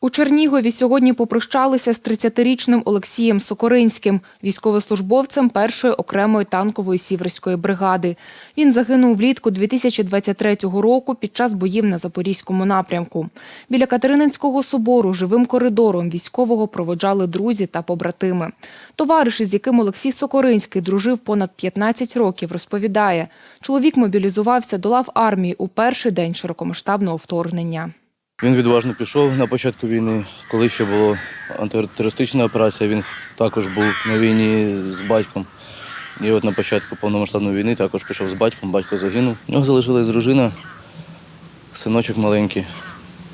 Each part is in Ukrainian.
У Чернігові сьогодні попрощалися з 30-річним Олексієм Сокоринським, військовослужбовцем першої окремої танкової сіверської бригади. Він загинув влітку 2023 року під час боїв на Запорізькому напрямку. Біля Катерининського собору живим коридором військового проводжали друзі та побратими. Товариш, із яким Олексій Сокоринський дружив понад 15 років, розповідає, чоловік мобілізувався до лав армії у перший день широкомасштабного вторгнення. Він відважно пішов на початку війни. Коли ще була антитерористична операція, він також був на війні з батьком. І от на початку повномасштабної війни також пішов з батьком, батько загинув. У нього залишилась дружина, синочок маленький,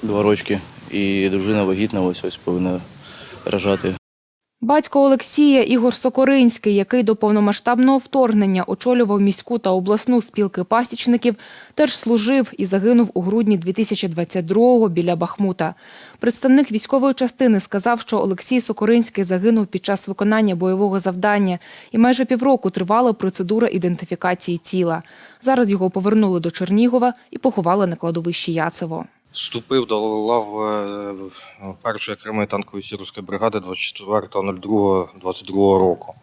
два рочки, і дружина вагітна, ось ось повинна рожати. Батько Олексія Ігор Сокоринський, який до повномасштабного вторгнення очолював міську та обласну спілки пасічників, теж служив і загинув у грудні 2022-го біля Бахмута. Представник військової частини сказав, що Олексій Сокоринський загинув під час виконання бойового завдання, і майже півроку тривала процедура ідентифікації тіла. Зараз його повернули до Чернігова і поховали на кладовищі Яцево. Вступив до лав е, першої окремої танкової сірської бригади 24.02.22 року.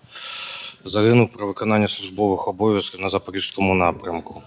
Загинув при виконанні службових обов'язків на Запорізькому напрямку.